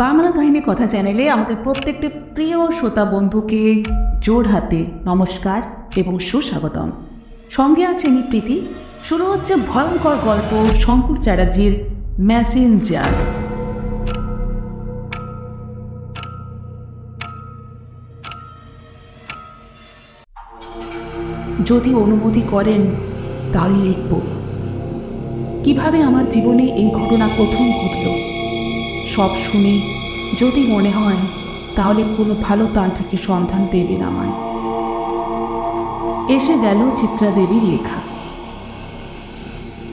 বাংলা কাহিনী কথা চ্যানেলে আমাদের প্রত্যেকটি প্রিয় শ্রোতা বন্ধুকে জোর হাতে নমস্কার এবং সুস্বাগতম। সঙ্গে আছে আমি প্রীতি। শুরু হচ্ছে ভয়ঙ্কর গল্প শঙ্কুর চ্যাটার্জির ম্যাসেঞ্জার যদি অনুমতি করেন, তাহলে লিখব। কীভাবে আমার জীবনে এই ঘটনা প্রথম ঘটল? সব শুনে। যদি মনে হয়, তাহলে কোনো ভালো তান্ত্রিকের সন্ধান দেবেন আমায়। এসে গেল চিত্রা দেবীর লেখা।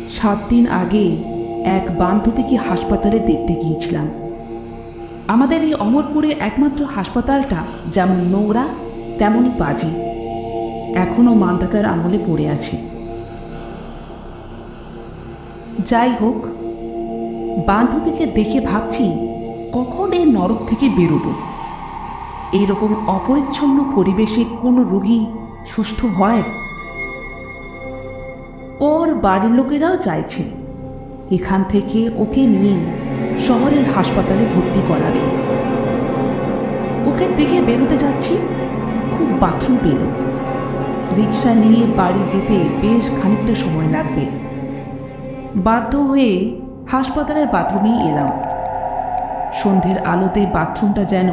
সাত দিন আগে এক বান্ধবীকে হাসপাতালে দেখতে গিয়েছিলাম। আমাদের এই অমরপুরে একমাত্র হাসপাতালটা যেমন নোংরা, তেমনই বাজে। এখনও মান্দাতার আমলে পড়ে আছে। যাই হোক বান্ধবীকে দেখে ভাবছি, কখন এই নরক থেকে বেরোবো? এইরকম অপরিচ্ছন্ন পরিবেশে কোনো রোগী সুস্থ হয়? ওর বাড়ির লোকেরাও চাইছে, এখান থেকে ওকে নিয়ে শহরের হাসপাতালে ভর্তি করাবে। ওকে দেখে বেরোতে যাচ্ছি, খুব বাথরুম পেল। রিক্সা নিয়ে বাড়ি যেতে বেশ খানিকটা সময় লাগবে। বাধ্য হয়ে হাসপাতালের বাথরুমেই এলাম। সন্ধ্যের আলোতে বাথরুমটা যেন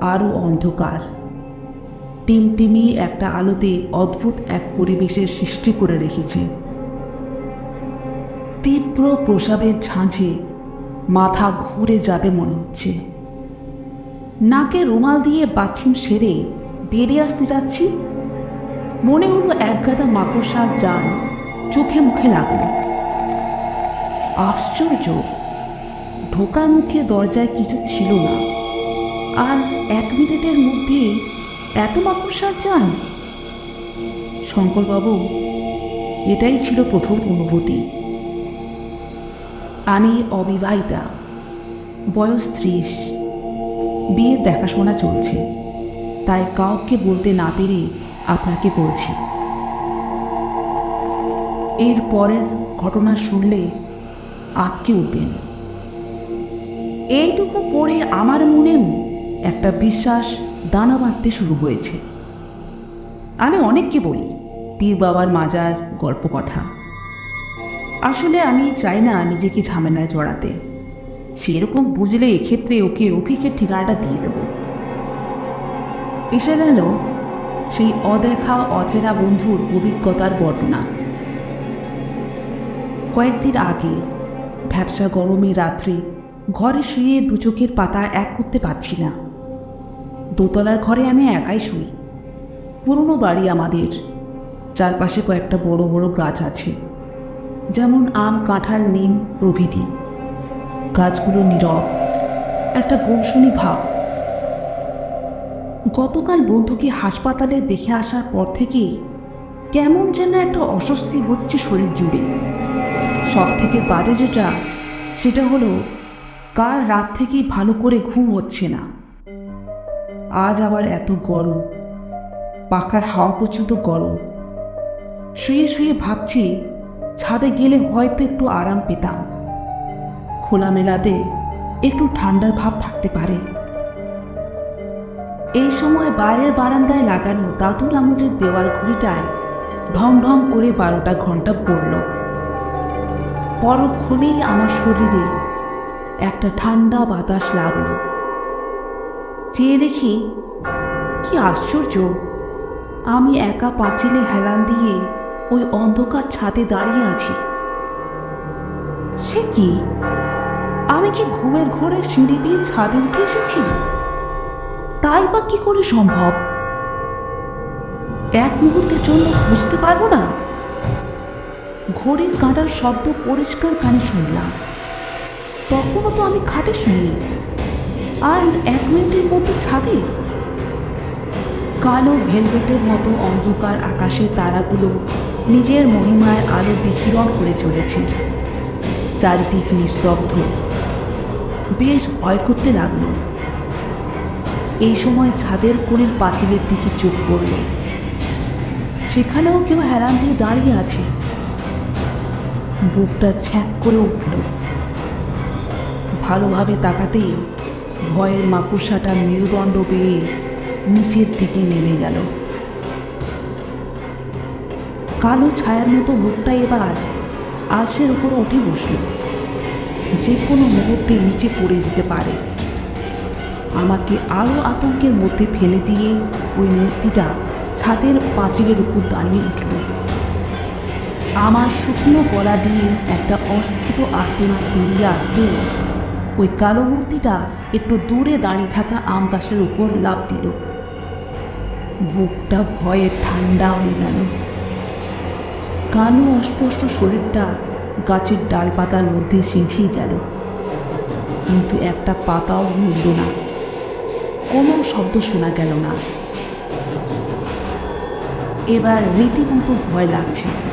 আরও অন্ধকার। টিমটিমি একটা আলোতে অদ্ভুত এক পরিবেশের সৃষ্টি করে রেখেছে। তীব্র প্রসাবের ঝাঁঝে মাথা ঘুরে যাবে মনে হচ্ছে। নাকে রুমাল দিয়ে বাথরুম সেরে বেরিয়ে আসতে যাচ্ছি। মনে হলো একগাদা মাকড়সার যান চোখে মুখে লাগল। আশ্চর্য। ঢোকার মুখে দরজায় কিছু ছিল না। আর এক মিনিটের মধ্যে এত মাকড়সার যান শঙ্করবাবু, এটাই ছিল প্রথম অনুভূতি। আমি অবিবাহিতা, বয়স ত্রিশ। বিয়ের দেখাশোনা চলছে। তাই কাউকে বলতে না পেরে আপনাকে বলছি। এর পরের ঘটনা শুনলে আটকে উঠবেন। এইটুকু পড়ে আমার মনেও একটা বিশ্বাস দানা বাঁধতে শুরু হয়েছে। আমি অনেককে বলি, পীর বাবার মাজার গল্প কথা। আসলে আমি চাই না নিজেকে ঝামেলায় জড়াতে। সেরকম বুঝলে এক্ষেত্রে ওকে রফিকের ঠিকানাটা দিয়ে দেব। এসে গেল সেই অদেখা, অচেনা বন্ধুর অভিজ্ঞতার বর্ণনা। কয়েকদিন আগে ভ্যাবসা গরমে রাত্রে ঘরে শুয়ে দু চোখের পাতা এক করতে পারছি না। দোতলার ঘরে আমি একাই শুই। পুরনো বাড়ি আমাদের। চারপাশে কয়েকটা বড় বড় গাছ আছে। যেমন আম, কাঁঠাল, নিম প্রভৃতি। গাছগুলো নীরব। একটা গুমশুনি ভাব। গতকাল বন্ধুকে হাসপাতালে দেখে আসার পর থেকেই কেমন যেন একটা অস্বস্তি হচ্ছে শরীর জুড়ে। সব থেকে বাজে যেটা, সেটা হলো, কাল রাত থেকেই ভালো করে ঘুম হচ্ছে না। আজ আবার এত গরম, পাখার হাওয়া পর্যন্ত গরম। শুয়ে শুয়ে ভাবছি, ছাদে গেলে হয়তো একটু আরাম পেতাম। খোলামেলাতে একটু ঠান্ডার ভাব থাকতে পারে। এই সময় বাইরের বারান্দায় লাগানো দাদুর আমলের দেওয়াল ঘড়িটায় ঢং ঢং করে বারোটা ঘণ্টা পড়ল। পরক্ষণেই আমার শরীরে একটা ঠান্ডা বাতাস লাগল। চেয়ে দেখি, কি আশ্চর্য! আমি একা পাঁচিলে হেলান দিয়ে ওই অন্ধকার ছাদে দাঁড়িয়ে আছি। সে কি? আমি কি ঘুমের ঘরে সিঁড়ি দিয়ে ছাদে উঠে এসেছি? তাই বা কি করে সম্ভব? এক মুহূর্তের জন্য বুঝতে পারব না। ঘড়ির কাঁটার শব্দ পরিষ্কার কানে শুনলাম। তখনও তো আমি খাটে শুনি। আর এক মিনিটের মধ্যে ছাদে? কালো ভেলভেটের মতো অন্ধকার আকাশের তারাগুলো নিজের মহিমায় আলো বিকিরণ করে চলেছে। চারিদিক নিস্তব্ধ। বেশ ভয় করতে লাগল। এই সময় ছাদের কোণের পাঁচিলের দিকে চোখ পড়ল। সেখানেও কেউ হেরান দিয়ে দাঁড়িয়ে আছে। বুকটা ছ্যাঁক করে উঠল। ভালোভাবে তাকাতেই ভয়ের মাকুসাটা মেরুদণ্ড পেয়ে নিচের দিকে নেমে গেল। কালো ছায়ার মতো লোকটা এবার আলসের উপর উঠে বসল। যে কোনো মুহূর্তে নিচে পড়ে যেতে পারে। আমাকে আরও আতঙ্কের মধ্যে ফেলে দিয়ে ওই মূর্তিটা ছাদের পাঁচিলের উপর দাঁড়িয়ে উঠল। আমার শুকনো গলা দিয়ে একটা অস্ফুট আর্তনাদ বেরিয়ে আসতে ওই কালো মূর্তিটা একটু দূরে দাঁড়িয়ে থাকা আম গাছের উপর লাফ দিল। বুকটা ভয়ে ঠান্ডা হয়ে গেল। কালো অস্পষ্ট শরীরটা গাছের ডালপাতার মধ্যে সিঁধিয়ে গেল। কিন্তু একটা পাতাও নড়ল না। কোনো শব্দ শোনা গেল না। এবার রীতিমতো ভয় লাগছে।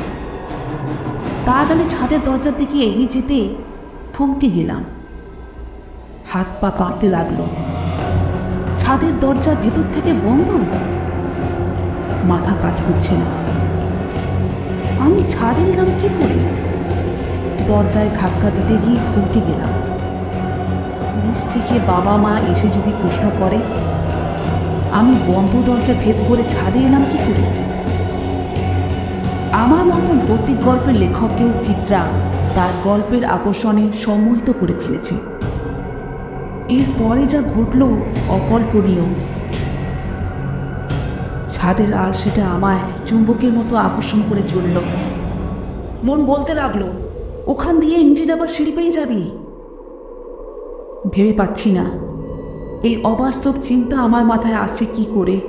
তাড়াতাড়ি ছাদের দরজার দিকে এগিয়ে যেতে থমকে গেলাম। হাত পা কাঁপতে লাগল। ছাদের দরজা ভেতর থেকে বন্ধ। মাথা কাজ করছে না। আমি ছাদে এলাম কি করে? দরজায় ধাক্কা দিতে গিয়ে থমকে গেলাম। নিচ থেকে বাবা মা এসে যদি প্রশ্ন করে, আমি বন্ধ দরজা ভেদ করে ছাদে এলাম কি করে? আমার মতো ভৌতিক গল্পের লেখককেও চিত্রা তার গল্পের আকর্ষণে সম্মোহিত করে ফেলেছে। এরপরে যা ঘটল অকল্পনীয়। ছাদের আর সেটা আমায় চুম্বকের মতো আকর্ষণ করে চলল মন বলতে লাগল, ওখান দিয়ে নিচে যাবার সিঁড়ি পেয়ে যাবি? ভেবে পাচ্ছি না। এই অবাস্তব চিন্তা আমার মাথায় আসছে কি করে।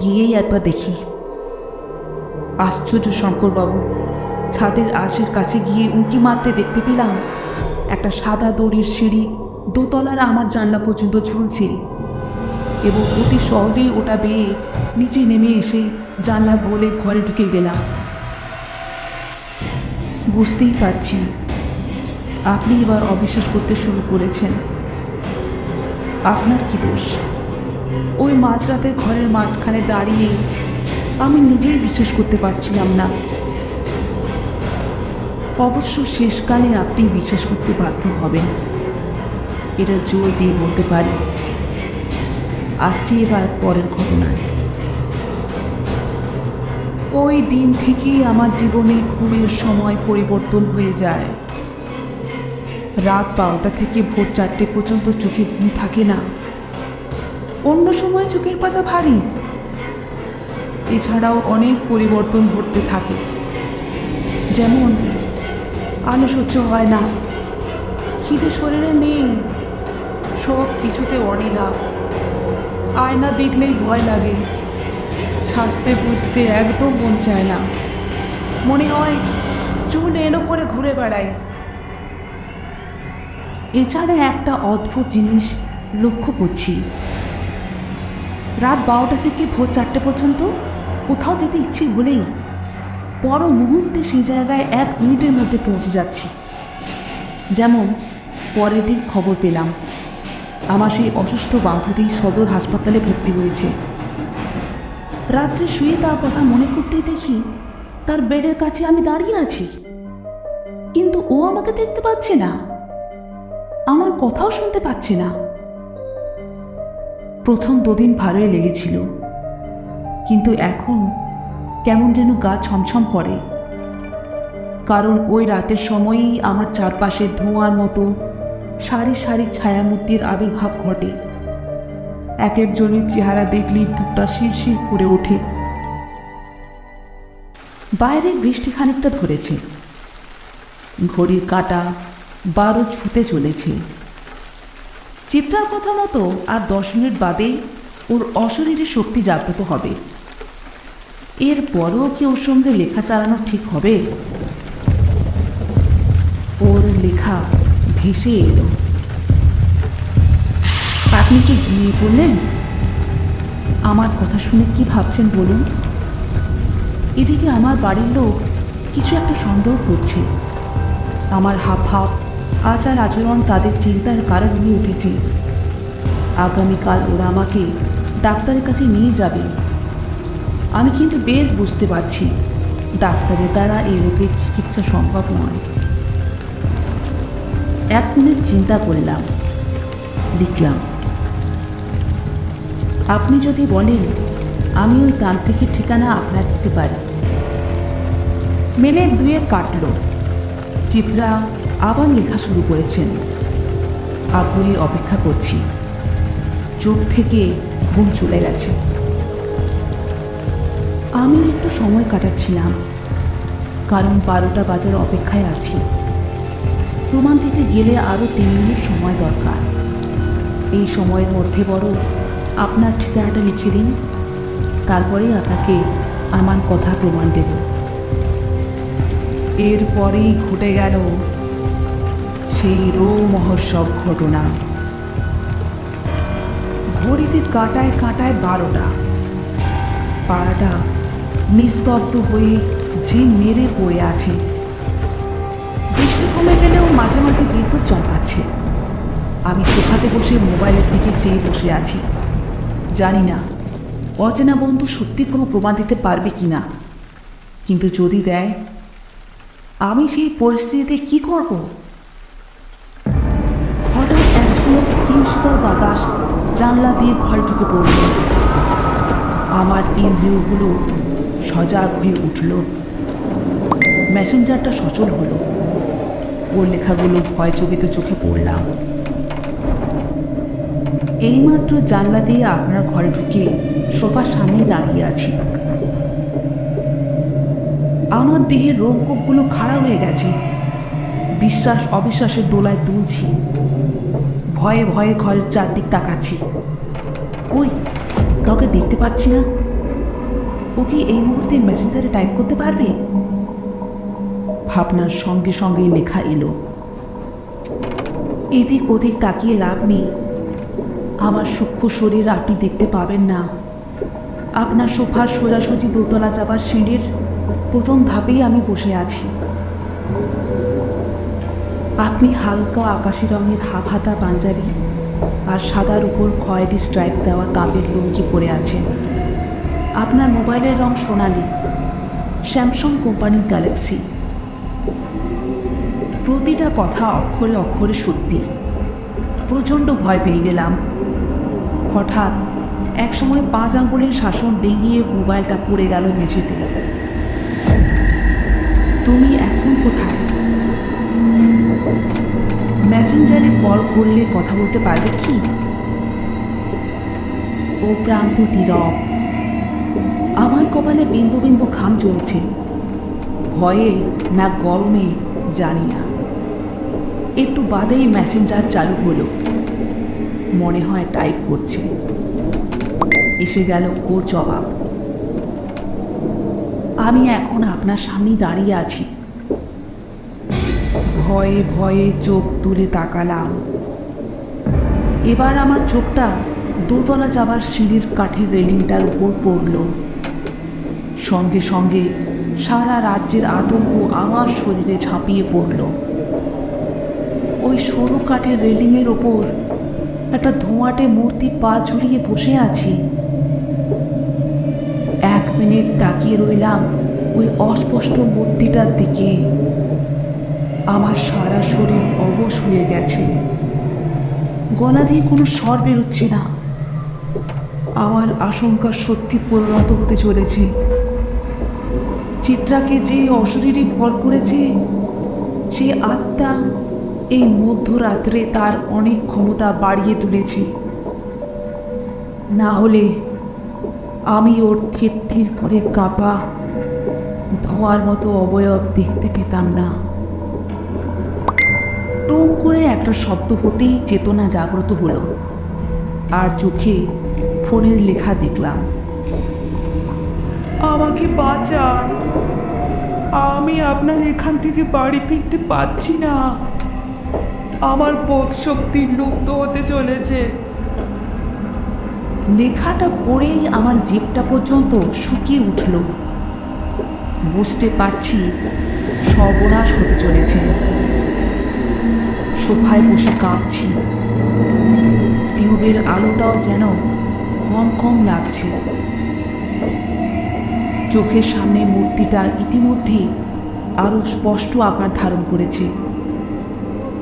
গিয়েই একবার দেখি। আশ্চর্য শঙ্করবাবু, ছাদের আর্শের কাছে গিয়ে উঁকি মারতে দেখতে পেলাম, একটা সাদা দড়ির সিঁড়ি দোতলার আমার জানলা পর্যন্ত ঝুলছে এবং অতি সহজেই ওটা বেয়ে নিচে নেমে এসে জানলা গোলে ঘরে ঢুকে গেলাম। বুঝতেই পারছি, আপনি এবার অবিশ্বাস করতে শুরু করেছেন। আপনার কি দোষ? ওই মাঝরাতে ঘরের মাঝখানে দাঁড়িয়ে আমি নিজেই বিশ্বাস করতে পারছিলাম না। অবশ্য শেষকালে আপনি বিশ্বাস করতে বাধ্য হবেন। এটা জোর দিয়ে বলতে পারি। আসছি এবার পরের ঘটনায়। ওই দিন থেকেই আমার জীবনে ঘুমের সময় পরিবর্তন হয়ে যায়। রাত বারোটা থেকে ভোর চারটে পর্যন্ত চোখে ঘুম থাকে না। অন্য সময় চোখের পাতা ভারী। এছাড়াও অনেক পরিবর্তন ঘটতে থাকে। যেমন আলো সহ্য হয় না, খিদে শরীরে নেই, সব কিছুতে অনীহা। আয়না দেখলেই ভয় লাগে, সাজতে বুঝতে একদম মন চায় না। মনে হয়, চুল এলো করে ঘুরে বেড়াই। এছাড়া একটা অদ্ভুত জিনিস লক্ষ্য করছি। রাত বারোটা থেকে ভোর চারটে পর্যন্ত কোথাও যেতে ইচ্ছে হলেই বড় মুহূর্তে সেই জায়গায় এক মিনিটের মধ্যে পৌঁছে যাচ্ছি। যেমন পরের দিন খবর পেলাম, আমার সেই অসুস্থ বান্ধবী সদর হাসপাতালে ভর্তি হয়েছে। রাত্রে শুয়ে তার কথা মনে করতেই দেখি তার বেডের কাছে আমি দাঁড়িয়ে আছি। কিন্তু ও আমাকে দেখতে পাচ্ছে না, আমার কথাও শুনতে পাচ্ছে না। প্রথম দুদিন ভালোই লেগেছিল। কিন্তু এখন কেমন যেন গা ছমছম করে। কারণ ওই রাতের সময়ই আমার চারপাশে ধোঁয়ার মতো সারি সারি ছায়ামূর্তির আবির্ভাব ঘটে। এক একজনের চেহারা দেখলেই বুকটা শিরশির করে ওঠে। বাইরে বৃষ্টি খানিকটা ধরেছে। ঘড়ির কাঁটা বারো ছুতে চলেছে। চিত্রার কথা মতো আর দশ মিনিট বাদেই ওর অশরীরী শক্তি জাগ্রত হবে। এরপরও কি ওর সঙ্গে লেখা চালানো ঠিক হবে? ওর লেখা ভেসে এলো। আপনি কি ঘুমিয়ে পড়লেন? আমার কথা শুনে কি ভাবছেন বলুন? এদিকে আমার বাড়ির লোক কিছু একটা সন্দেহ করছে। আমার হাব ভাব আচার আচরণ তাদের চিন্তার কারণ হয়ে উঠেছে। আগামীকাল ওরা আমাকে ডাক্তারের কাছে নিয়ে যাবে। আমি কিন্তু বেশ বুঝতে পারছি। ডাক্তারের দ্বারা এই রোগের চিকিৎসা সম্ভব নয়। এক মিনিট চিন্তা করলাম। লিখলাম, আপনি যদি বলেন, আমি ওই তান্ত্রিকের ঠিকানা আপনার দিতে পারি। মিনিট দুয়েক কাটল। চিত্রা আবার লেখা শুরু করেছেন। আগ্রহে অপেক্ষা করছি। চোখ থেকে ঘুম চলে গেছে। আমি একটু সময় কাটাচ্ছিলাম, কারণ বারোটা বাজার অপেক্ষায় আছি। প্রমাণ দিতে গেলে আরও তিন মিনিট সময় দরকার। এই সময়ের মধ্যে বড় আপনার ঠিকানাটা লিখে দিন, তারপরেই আপনাকে আমার কথা প্রমাণ দেব। এরপরেই ঘটে গেল সেই রো মহোৎসব ঘটনা। ঘড়িতে কাটায় কাটায় বারোটা। পাড়াটা নিস্তব্ধ হয়ে যে মেরে পড়ে আছে। বৃষ্টি কমে গেলেও মাঝে মাঝে বিদ্যুৎ চমকাচ্ছে। আমি সোফাতে বসে মোবাইলের দিকে চেয়ে বসে আছি। জানি না, অচেনা বন্ধু সত্যি কোনো প্রমাণ দিতে পারবে কি না। কিন্তু যদি দেয়, আমি সেই পরিস্থিতিতে কি করব? হঠাৎ এক ঝলক বাতাস জানলা দিয়ে ঘরে ঢুকে পড়ল। আমার ইন্দ্রিয়গুলো সজাগ হয়ে উঠল। মেসেঞ্জারটা সচল হলো। ওর লেখাগুলো ভয় চকিত চোখে পড়লাম। এইমাত্র জানলা দিয়ে আপনার ঘরে ঢুকে সোফার সামনে দাঁড়িয়ে আছি। আমার দেহের রোমকূপগুলো খাড়া হয়ে গেছে। বিশ্বাস অবিশ্বাসের দোলায় দুলছি। ভয়ে ভয়ে ঘরের চারদিক তাকাচ্ছি। ওই কাউকে দেখতে পাচ্ছি না? ও কি এই মুহূর্তে মেসেঞ্জারে টাইপ করতে পারবে? ভাবনার সঙ্গে সঙ্গেই লেখা এলো। এদিক ওদিক তাকিয়ে লাভ নেই। আমার সূক্ষ্ম শরীর আপনি দেখতে পাবেন না। আপনার সোফার সোজাসুজি দোতলা যাবার সিঁড়ির প্রথম ধাপেই আমি বসে আছি। আপনি হালকা আকাশি রঙের হাফ হাতা পাঞ্জাবি আর সাদার উপর খয়েরি স্ট্রাইপ দেওয়া তাপের লুঙ্গি পরে আছেন। আপনার মোবাইলের রং সোনালি। স্যামসং কোম্পানির গ্যালাক্সি। প্রতিটা কথা অক্ষরে অক্ষরে সত্যি। প্রচণ্ড ভয় পেয়ে গেলাম। হঠাৎ একসময় পাঁচ আঙ্গুলের শাসন ডিঙিয়ে মোবাইলটা পড়ে গেল মেঝেতে। তুমি এখন কোথায়? মেসেঞ্জারে কল করলে কথা বলতে পারবে কি? ও প্রান্ত নীরব। আমার কপালে বিন্দু বিন্দু ঘাম জমছে। ভয়ে না গরমে জানি না। একটু বাদেই মেসেঞ্জার চালু হলো। মনে হয় টাইপ করছে। এসে গেল ওর জবাব। আমি এখন আপনার সামনেই দাঁড়িয়ে আছি। ভয়ে ভয়ে চোখ তুলে তাকালাম। এবার আমার চোখটা দোতলা যাবার সিঁড়ির কাঠের রেলিংটার উপর পড়ল। সঙ্গে সঙ্গে সারা রাজ্যের আতঙ্ক আমার শরীরে ঝাঁপিয়ে পড়ল। ওই সরু কাঠের রেলিংয়ের ওপর একটা ধোঁয়াটে মূর্তি পা ঝুলিয়ে বসে আছি। এক মিনিট তাকিয়ে রইলাম ওই অস্পষ্ট মূর্তিটার দিকে। আমার সারা শরীর অবশ হয়ে গেছে। গলা দিয়ে কোনো স্বর বেরোচ্ছে না। আমার আশঙ্কা সত্যি পরিণত হতে চলেছে। চিত্রাকে যে অশরীরী ভর করেছে, সেই আত্মা এই মধ্যরাত্রে তার অনেক ক্ষমতা বাড়িয়ে তুলেছে। না হলে আমি ওর থির করে কাঁপা, ধোয়ার মতো অবয়ব দেখতে পেতাম না। টুম করে একটা শব্দ হতেই চেতনা জাগ্রত হলো, আর চোখে ফোনের লেখা দেখলাম। আমাকে বাঁচান। আমি আপনার এখান থেকে বাড়ি ফিরতে পারছি না। আমার বোধ শক্তি লুপ্ত হতে চলেছে। লেখাটা পড়েই আমার জিভটা পর্যন্ত শুকিয়ে উঠল। বুঝতে পারছি সর্বনাশ হতে চলেছে। সোফায় বসে কাঁপছি। টিউবের আলোটাও যেন কম কম লাগছে। চোখের সামনে মূর্তিটা ইতিমধ্যে আরও স্পষ্ট আকার ধারণ করেছে।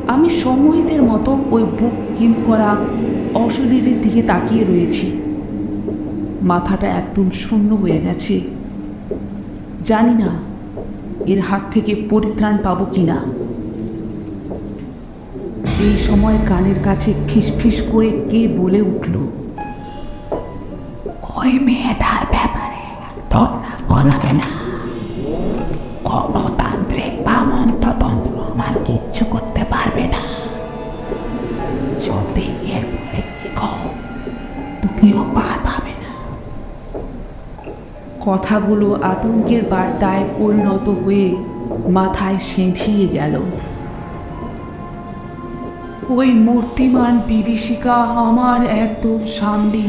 আমি সম্মোহিতের মতো ওই বুক হিম করা অশরীরের দিকে তাকিয়ে রয়েছি। মাথাটা একদম শূন্য হয়ে গেছে। জানি না এর হাত থেকে পরিত্রাণ পাবো কি না এই সময় কানের কাছে ফিস ফিস করে কে বলে উঠল, ওই মেয়েটার গণতান্ত্রিক বা মন্ত্রতন্ত্র আমার কিচ্ছু করতে পারবে না। যদি কথাগুলো আতঙ্কের বার্তায় পরিণত হয়ে মাথায় সেঁধিয়ে গেল। ওই মূর্তিমান বিভীষিকা আমার একদম সামনে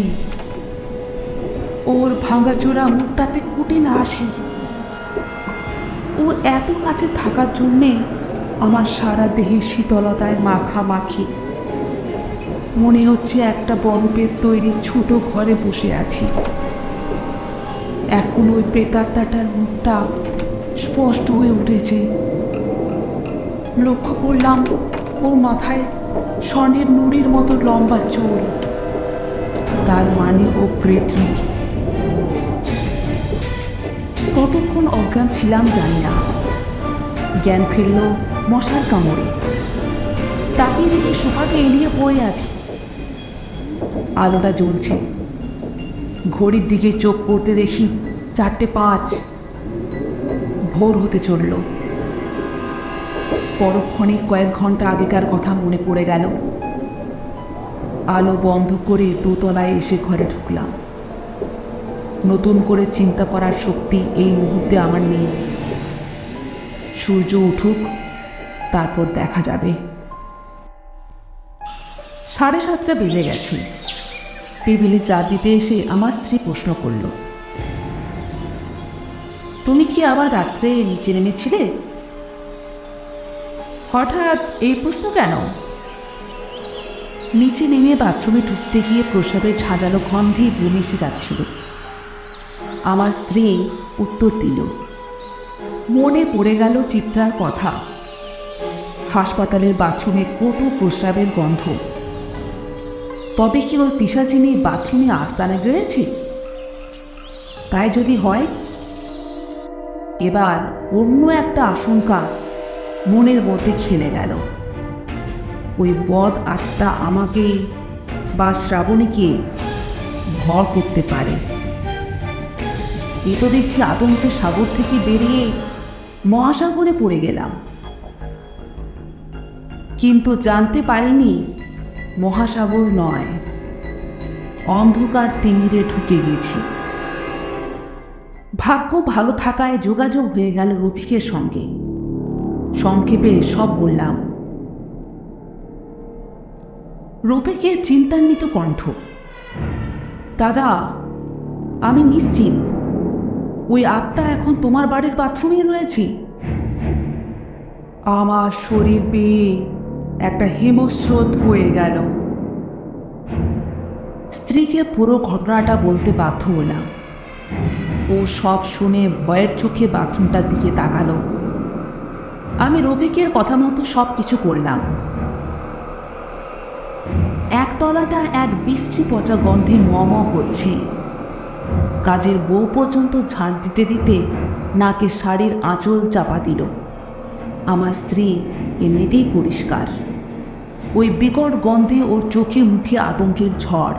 ওর ভাঙাচোরা মুখটাতে কুটিন হাসি ও এত কাছে থাকার জন্যে আমার সারা দেহে শীতলতায় মাখামাখি। মনে হচ্ছে একটা বরফের তৈরি ছোট ঘরে বসে আছি। এখন ওই প্রেতাত্মাটার মুখটা স্পষ্ট হয়ে উঠেছে। লক্ষ্য করলাম ওর মাথায় স্বর্ণের নুড়ির মতো লম্বা চুল। তার মানে ও প্রেত্রী কতক্ষণ অজ্ঞান ছিলাম জানি না। জ্ঞান ফিরল মশার কামড়ে। তাকিয়ে দেখি সোফাতে এড়িয়ে পড়ে আছি। আলোটা জ্বলছে। ঘড়ির দিকে চোখ পড়তে দেখি চারটে পাঁচ। ভোর হতে চলল। পরক্ষণে কয়েক ঘণ্টা আগেকার কথা মনে পড়ে গেল। আলো বন্ধ করে দোতলায় এসে ঘরে ঢুকলাম। নতুন করে চিন্তা করার শক্তি এই মুহূর্তে আমার নেই। সূর্য উঠুক, তারপর দেখা যাবে। সাড়ে সাতটা বেজে গেছে। টেবিলে চা দিতে এসে আমার স্ত্রী প্রশ্ন করল, তুমি কি আবার রাত্রে নিচে নেমেছিলে? হঠাৎ এই প্রশ্ন কেন? নিচে নেমে বাথরুমে ঢুকতে গিয়ে প্রসাবের ঝাঁঝালো গন্ধে বমি এসে যাচ্ছিল। আমার স্ত্রী উত্তর দিল। মনে পড়ে গেল চিত্রার কথা। হাসপাতালের বাথরুমে কটু প্রস্রাবের গন্ধ। তবে কি ওই পিসাচিনি বাথরুমে আস্তানা গেড়েছে? তাই যদি হয়? এবার অন্য একটা আশঙ্কা মনের মধ্যে খেলে গেল। ওই বদ আত্মা আমাকে বা শ্রাবণীকে ভর করতে পারে। এ তো দেখছি আতঙ্কের সাগর থেকে বেরিয়ে মহাসাগরে পড়ে গেলাম। কিন্তু জানতে পারিনি মহাসাগর নয়, অন্ধকার তিমিরে ঢুকে গেছি। ভাগ্য ভালো থাকায় যোগাযোগ হয়ে গেল রফিকের সঙ্গে। সংক্ষেপে সব বললাম। রফিকের চিন্তান্বিত কণ্ঠ, দাদা, আমি নিশ্চিত ওই আত্মা এখন তোমার বাড়ির বাথরুমেই রয়েছে। আমার শরীর বেয়ে একটা হিমস্রোত বয়ে গেল। স্ত্রীকে পুরো ঘটনাটা বলতে বাধ্য হলাম। ও সব শুনে ভয়ের চোখে বাথরুমটার দিকে তাকালো। আমি রফিকের কথা মতো সব কিছু করলাম। একতলাটা এক বিশ্রী পচা গন্ধে ম করছে। কাজের বউ পর্যন্ত ঝাড় দিতে দিতে নাকে শাড়ির আঁচল চাপা দিল। আমার স্ত্রী এমনিতেই পরিষ্কার। ওই বিকট গন্ধে ওর চোখে মুখে আতঙ্কের ঝড়।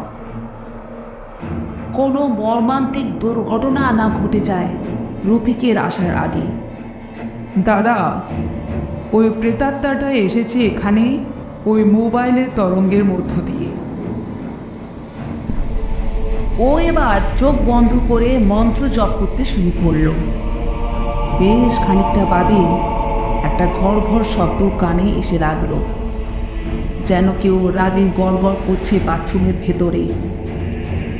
কোনো মর্মান্তিক দুর্ঘটনা না ঘটে যায় রফিকের আসার আগে। দাদা, ওই প্রেতাত্মাটা এসেছে এখানে ওই মোবাইলের তরঙ্গের মধ্য দিয়ে। ও এবার চোখ বন্ধ করে মন্ত্র জপ করতে শুরু করল। বেশ খানিকটা বাদে একটা ঘর ঘর শব্দ কানে এসে লাগল, যেন কেউ রাগে গড়গড় করছে বাথরুমের ভেতরে।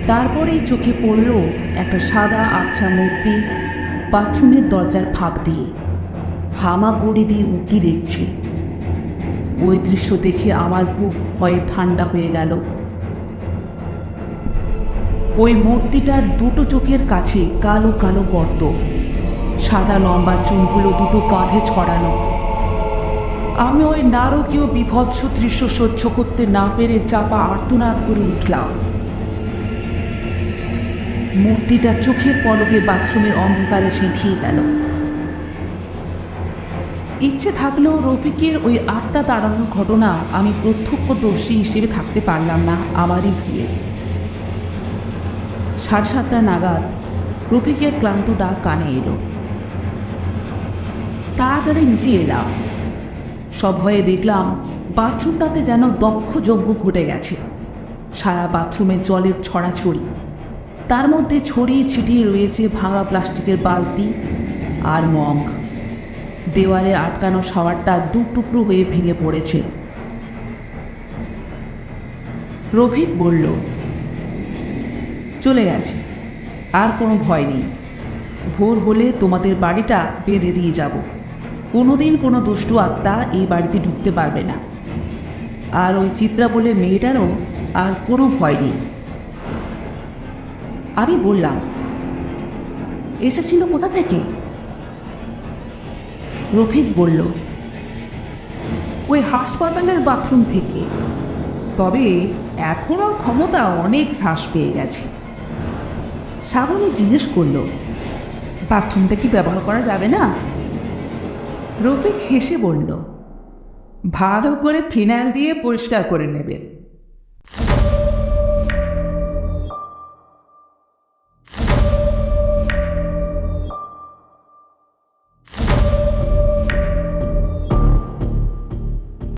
তারপরেই চোখে পড়ল একটা সাদা আবছা মূর্তি বাথরুমের দরজার ফাঁক দিয়ে। হামাগুড়ি দিয়ে উঁকি দেখছে। ওই দৃশ্য দেখে আমার বুক ভয়ে ঠান্ডা হয়ে গেল। ওই মূর্তিটার দুটো চোখের কাছে কালো কালো গর্ত। সাদা লম্বা চুলগুলো দুটো কাঁধে ছড়ানো। আমি ওই নারকীয় বিভৎস দৃশ্য সহ্য করতে না পেরে চাপা আর্তনাদ করে উঠলাম। মূর্তিটা চোখের পলকে বাথরুমের অন্ধকারে সেঁধিয়ে গেল। ইচ্ছে থাকলেও রফিকের ওই আত্মা তাড়ানোর ঘটনা আমি প্রত্যক্ষদর্শী হিসেবে থাকতে পারলাম না আমারই ভুলে। সাড়ে সাতটা নাগাদ রফিকের ক্লান্ত ডাক কানে এলো। তাড়াতাড়ি নিচে এলাম। সব ভয়ে দেখলাম বাথরুমটাতে যেন দক্ষ যজ্ঞ ঘটে গেছে। সারা বাথরুমে জলের ছড়াছড়ি। তার মধ্যে ছড়িয়ে ছিটিয়ে রয়েছে ভাঙা প্লাস্টিকের বালতি আর মগ। দেওয়ালে আটকানো শাওয়ারটা দু টুকরো হয়ে ভেঙে পড়েছে। রফিক বলল চলে গেছে। আর কোনো ভয় নেই। ভোর হলে তোমাদের বাড়িটা বেঁধে দিয়ে যাব। কোনোদিন কোনো দুষ্টু আত্মা এই বাড়িতে ঢুকতে পারবে না। আর ওই চিত্রা বলে মেয়েটারও আর কোনো ভয় নেই। আমি বললাম, এসেছিল কোথা থেকে? রফিক বলল, ওই হাসপাতালের বাথরুম থেকে। তবে এখন ক্ষমতা অনেক হ্রাস পেয়ে গেছে। শ্রাবণী জিজ্ঞেস করল, বাথরুমটা কি ব্যবহার করা যাবে না? রফিক হেসে বলল, ভালো করে ফিনাইল দিয়ে পরিষ্কার করে নেবেন।